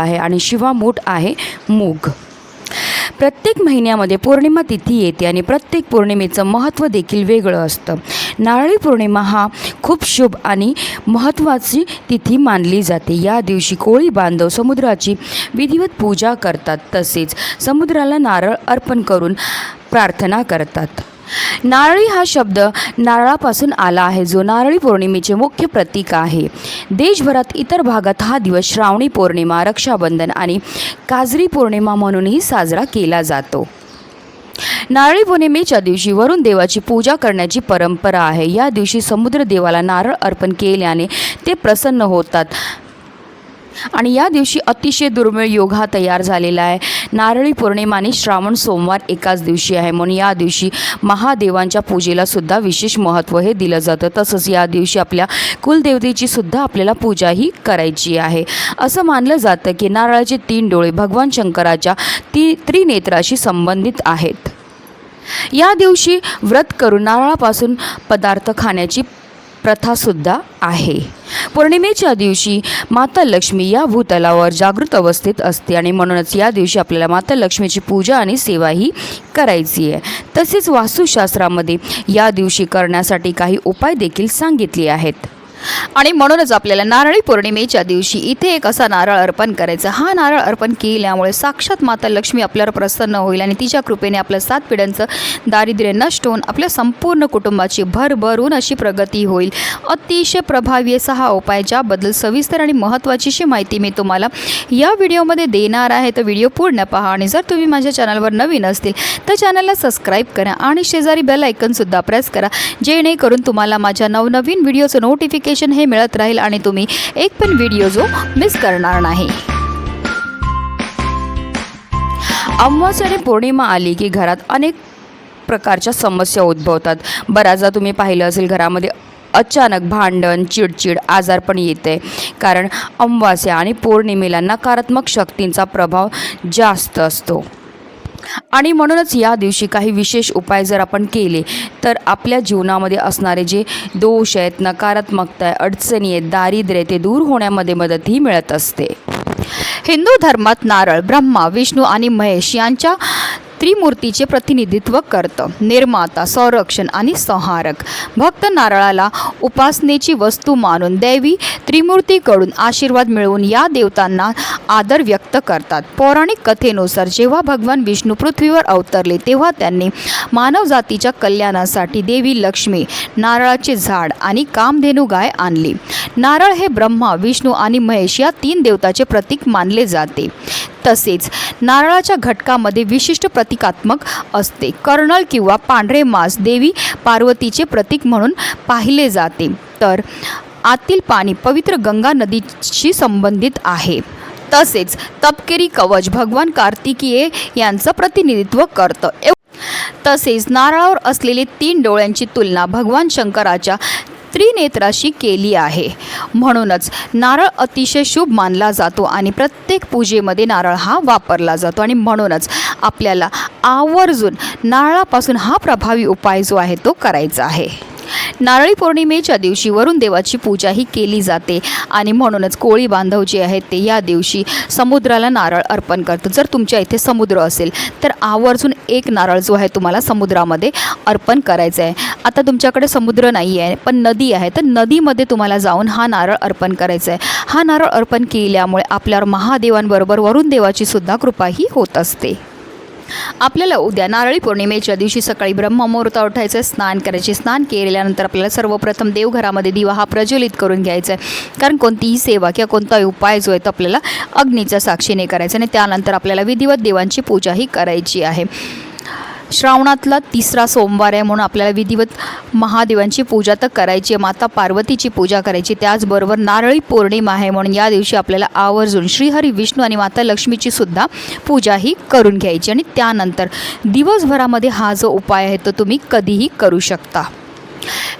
आहे आणि शिवा मूठ आहे मूग. प्रत्येक महिन्यामध्ये पौर्णिमा तिथी येते आणि प्रत्येक पौर्णिमेचं महत्त्व देखील वेगळं असतं. नारळी पौर्णिमा हा खूप शुभ आणि महत्त्वाची तिथी मानली जाते. या दिवशी कोळी बांधव समुद्राची विधिवत पूजा करतात. तसेच समुद्राला नारळ अर्पण करून प्रार्थना करतात. नारळी हा शब्द नारळापासून आला आहे. जो नारळी पौर्णिमेचे मुख्य प्रतीक आहे. देशभरात इतर भागात हा दिवस श्रावणी पौर्णिमा रक्षाबंधन आणि काजरी पौर्णिमा म्हणूनही साजरा केला जातो. नारळी पौर्णिमेच्या दिवशी वरुण देवाची पूजा करण्याची परंपरा आहे. या दिवशी समुद्र देवाला नारळ अर्पण केल्याने ते प्रसन्न होतात. आणि या दिवशी अतिशय दुर्मिळ योग हा तयार झालेला आहे. नारळी पौर्णिमा आणि श्रावण सोमवार एकाच दिवशी आहे. म्हणून या दिवशी महादेवांच्या पूजेला सुद्धा विशेष महत्त्व हे दिलं जातं. तसंच या दिवशी आपल्या कुलदेवतेची सुद्धा आपल्याला पूजाही करायची आहे. असं मानलं जातं की नारळाचे तीन डोळे भगवान शंकराच्या ती त्रिनेत्राशी संबंधित आहेत. या दिवशी व्रत करून नारळापासून पदार्थ खाण्याची प्रथासुद्धा आहे. पौर्णिमेच्या दिवशी माता लक्ष्मी या भूतलावर जागृत अवस्थेत असते आणि म्हणूनच या दिवशी आपल्याला माता लक्ष्मीची पूजा आणि सेवाही करायची आहे. तसेच वास्तुशास्त्रामध्ये या दिवशी करण्यासाठी काही उपाय देखील सांगितले आहेत. आणि म्हणूनच आपल्याला नारळी पौर्णिमेच्या दिवशी इथे एक असा नारळ अर्पण करायचा. हा नारळ अर्पण केल्यामुळे साक्षात माता लक्ष्मी आपल्यावर प्रसन्न होईल आणि तिच्या कृपेने आपल्या सात पिढ्यांचं दारिद्र्य नष्ट होऊन आपल्या संपूर्ण कुटुंबाची भरभरून अशी प्रगती होईल. अतिशय प्रभावी असा हा उपाय ज्याबद्दल सविस्तर आणि महत्त्वाचीशी माहिती मी तुम्हाला या व्हिडिओमध्ये देणार आहे. तर व्हिडिओ पूर्ण पहा आणि जर तुम्ही माझ्या चॅनलवर नवीन असतील तर चॅनलला सबस्क्राईब करा आणि शेजारी बेल ऐकनसुद्धा प्रेस करा. जेणेकरून तुम्हाला माझ्या नवनवीन व्हिडिओचं नोटिफिकेशन हे मिळत राहील आणि तुम्ही एक पण व्हिडिओ जो मिस करणार नाही. अमावस्या आणि पौर्णिमा आली की घरात अनेक प्रकारच्या समस्या उद्भवतात. बऱ्याचदा तुम्ही पाहिलं असेल घरामध्ये अचानक भांडण चिडचिड आजार पण येते. कारण अमावास्या आणि पौर्णिमेला नकारात्मक शक्तींचा प्रभाव जास्त असतो. आणि म्हणूनच या दिवशी काही विशेष उपाय जर आपण केले तर आपल्या जीवनामध्ये असणारे जे दोष आहेत नकारात्मकता आहे अडचणी आहेत दारिद्र्य आहे, ते दूर होण्यामध्ये मदतही मिळत असते. हिंदू धर्मात नारळ ब्रह्मा विष्णू आणि महेश यांच्या त्रिमूर्तीचे प्रतिनिधित्व करतं. निर्माता संरक्षण आणि संहारक. भक्त नारळाला उपासनेची वस्तू मानून दैवी त्रिमूर्तीकडून आशीर्वाद मिळवून या देवतांना आदर व्यक्त करतात. पौराणिक कथेनुसार जेव्हा भगवान विष्णू पृथ्वीवर अवतरले तेव्हा त्यांनी मानवजातीच्या कल्याणासाठी देवी लक्ष्मी नारळाचे झाड आणि कामधेनू गाय आणली. नारळ हे ब्रह्मा विष्णू आणि महेश या तीन देवताचे प्रतीक मानले जाते. तसेच नारळाच्या घटकामध्ये विशिष्ट प्रतिकात्मक असते. कर्नल किंवा पांढरे मांस देवी पार्वतीचे प्रतीक म्हणून पाहिले जाते. तर आतील पाणी पवित्र गंगा नदीशी संबंधित आहे. तसेच तपकेरी कवच भगवान कार्तिकीय यांचं प्रतिनिधित्व करतं. तसेच नारळावर असलेले तीन डोळ्यांची तुलना भगवान शंकराच्या त्रिनेत्राशी केली आहे. म्हणूनच नारळ अतिशय शुभ मानला जातो आणि प्रत्येक पूजेमध्ये नारळ हा वापरला जातो. आणि म्हणूनच आपल्याला आवर्जून नारळापासून हा प्रभावी उपाय जो आहे तो करायचा आहे. नारळी पौर्णिमेच्या दिवशी वरुण देवाची पूजा ही केली जाते आणि म्हणूनच कोळी बांधव जे आहेत ते या दिवशी समुद्राला नारळ अर्पण करतात. जर तुमच्या इथे समुद्र असेल तर आवर्जून एक नारळ जो आहे तुम्हाला समुद्रामध्ये अर्पण करायचा आहे. आता तुमच्याकडे समुद्र नाही आहे पण नदी आहे. तर नदीमध्ये तुम्हाला जाऊन हा नारळ अर्पण करायचा आहे हा नारळ अर्पण केल्यामुळे आपल्यावर महादेवांबरोबर वरुण देवाची सुद्धा कृपाही होत असते. आपल्याला उद्या नारळी पौर्णिमेच्या दिवशी सकाळी ब्रह्ममुहूर्त उठायचं स्नान करायचे. स्नान केल्यानंतर आपल्याला सर्वप्रथम देवघरामध्ये दिवा हा प्रज्वलित करून घ्यायचा आहे कारण कोणतीही सेवा किंवा कोणताही उपाय जो आहे तो आपल्याला अग्नीच्या साक्षीने करायचा आणि त्यानंतर आपल्याला विधिवत देवांची पूजाही करायची आहे. श्रावणातला तिसरा सोमवार आहे म्हणून आपल्याला विधिवत महादेवांची पूजा तर करायची आहे. माता पार्वतीची पूजा करायची. त्याचबरोबर नारळी पौर्णिमा आहे म्हणून या दिवशी आपल्याला आवर्जून श्रीहरी विष्णू आणि माता लक्ष्मीची सुद्धा पूजा ही करून घ्यायची. आणि त्यानंतर दिवसभरामध्ये हा जो उपाय आहे तो तुम्ही कधीही करू शकता.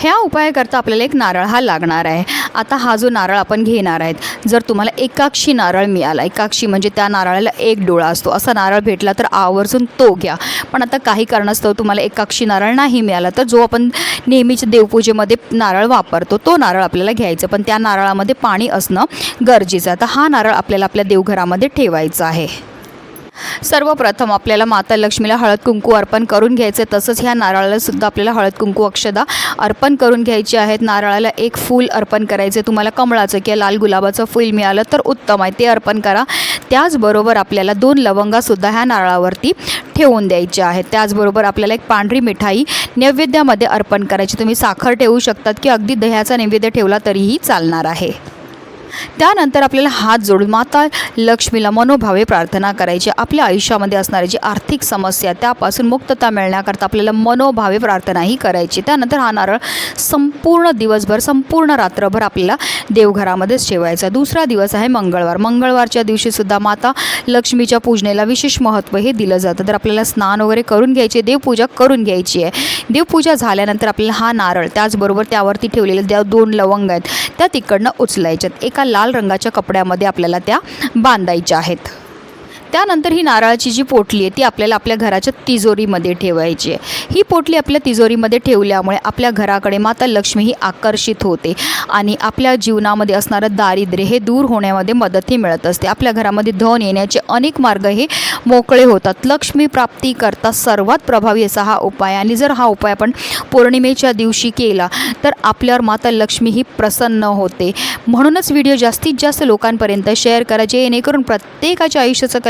ह्या उपायाकरता आपल्याला एक नारळ हा लागणार आहे. आता हा जो नारळ आपण घेणार आहेत जर तुम्हाला एकाक्षी नारळ मिळाला एकाक्षी म्हणजे त्या नारळाला एक डोळा असतो असा नारळ भेटला तर आवर्जून तो घ्या. पण आता काही कारणास्तव तुम्हाला एकाक्षी नारळ नाही मिळाला तर जो आपण नेहमीच्या देवपूजेमध्ये नारळ वापरतो तो नारळ आपल्याला घ्यायचा पण त्या नारळामध्ये पाणी असणं गरजेचं आहे. तर हा नारळ आपल्याला आपल्या देवघरामध्ये ठेवायचा आहे. सर्वप्रथम आपल्याला माता लक्ष्मीला हळद कुंकू अर्पण करून घ्यायचं. आहे तसंच ह्या नारळाला सुद्धा आपल्याला हळद कुंकू अक्षदा अर्पण करून घ्यायची आहेत. नारळाला एक फूल अर्पण करायचं. तुम्हाला कमळाचं किंवा लाल गुलाबाचं फूल मिळालं तर उत्तम आहे. ते अर्पण करा. त्याचबरोबर आपल्याला दोन लवंगासुद्धा ह्या नारळावरती ठेवून द्यायच्या आहेत. त्याचबरोबर आपल्याला एक पांढरी मिठाई नैवेद्यामध्ये अर्पण करायची. तुम्ही साखर ठेवू शकतात की अगदी दह्याचा नैवेद्य ठेवला तरीही चालणार आहे. त्यानंतर आपल्याला हात जोडून माता लक्ष्मीला मनोभावे प्रार्थना करायची. आपल्या आयुष्यामध्ये असणारी जी आर्थिक समस्या त्यापासून मुक्तता मिळण्याकरता आपल्याला मनोभावे प्रार्थनाही करायची. त्यानंतर हा नारळ संपूर्ण दिवसभर संपूर्ण रात्रभर आपल्याला देवघरामध्येच ठेवायचा. दुसरा दिवस आहे मंगळवार. मंगळवारच्या दिवशीसुद्धा माता लक्ष्मीच्या पूजनेला विशेष महत्त्व हे दिलं जातं. तर आपल्याला स्नान वगैरे करून घ्यायचे देवपूजा करून घ्यायची आहे. देवपूजा झाल्यानंतर आपल्याला हा नारळ त्याचबरोबर त्यावरती ठेवलेले त्या दोन लवंग आहेत त्या तिकडनं उचलायच्यात. एका लाल रंगाच्या कपड्यामध्ये आपल्याला त्या बांधायच्या आहेत. त्यानंतर ही नारळाची जी पोटली आहे ती आपल्याला आपल्या घराच्या तिजोरीमध्ये ठेवायची आहे. ही पोटली आपल्या तिजोरीमध्ये ठेवल्यामुळे आपल्या घराकडे माता लक्ष्मी ही आकर्षित होते आणि आपल्या जीवनामध्ये असणारं दारिद्र्य हे दूर होण्यामध्ये मदतही मिळत असते. आपल्या घरामध्ये धन येण्याचे अनेक मार्ग हे मोकळे होतात. लक्ष्मी प्राप्ती करता सर्वात प्रभावी असा हा उपाय आणि जर हा उपाय आपण पौर्णिमेच्या दिवशी केला तर आपल्यावर माता लक्ष्मी ही प्रसन्न होते. म्हणूनच व्हिडिओ जास्तीत जास्त लोकांपर्यंत शेअर करा जेणेकरून प्रत्येकाच्या आयुष्याचं